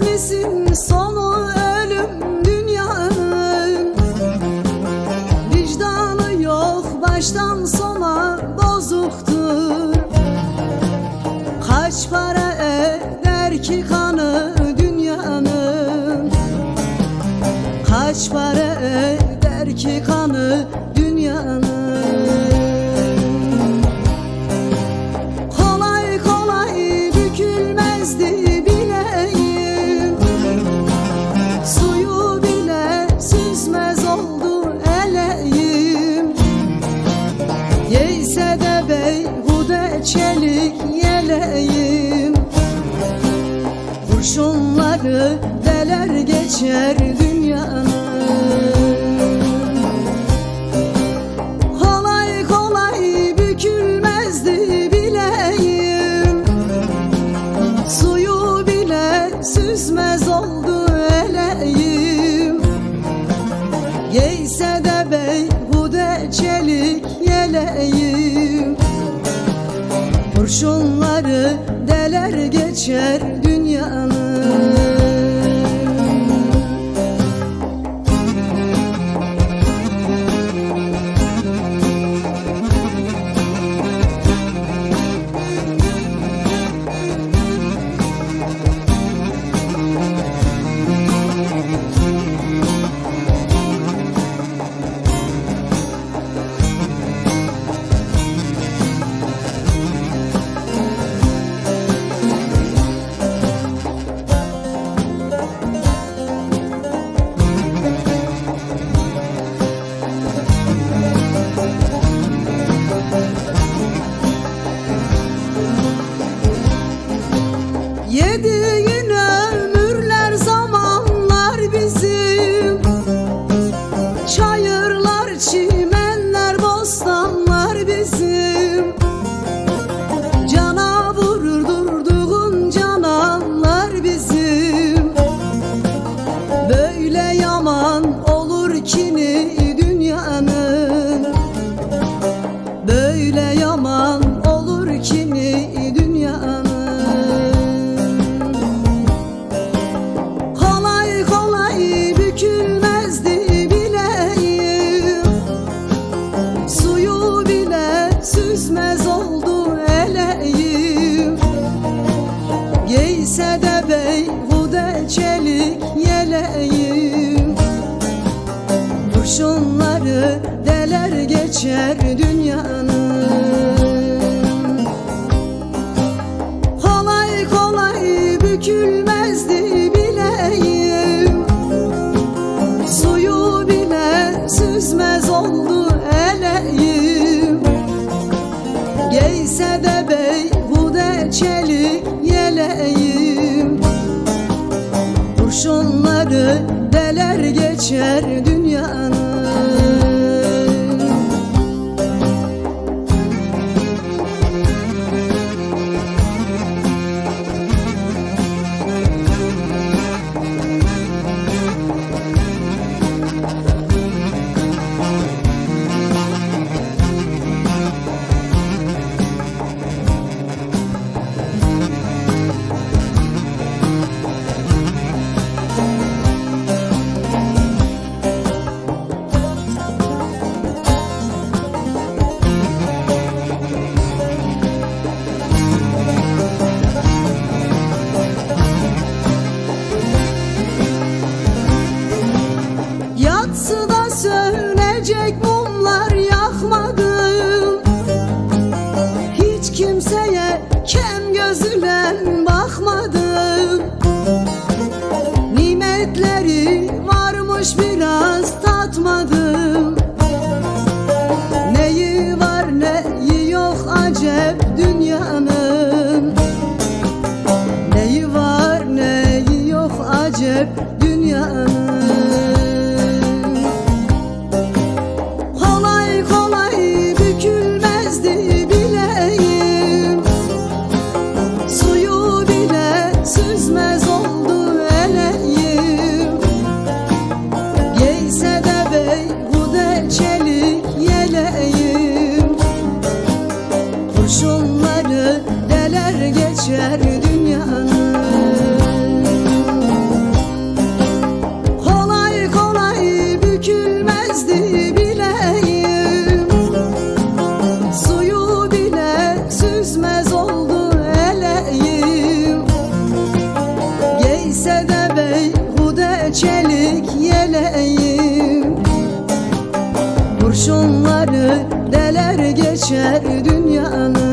misin sonu ölüm dünyanın. Vicdanı yok baştan sona bozuktur. Kaç para eder ki kanı dünyanın? Kaç para eder ki kanı dünyanın geçer dünyanın. Kolay kolay bükülmezdi bileyim Suyu bile süzmez oldu eleğim. Yeyse de beyhude çelik yeleğim. Kurşunları deler geçer dünyanın deler geçer dünyanın. Kolay kolay bükülmezdi bileyim Suyu bile süzmez oldu eleğim. Giyse de beyhude çelik yeleğim. Kurşunları deler geçer gözlerim güler dünyanın. Kolay kolay bükülmezdi bileyim Suyu bile süzmez oldu eleyim Geyse de beyhude çelik yeleyim Kurşunları deler geçer dünyanın.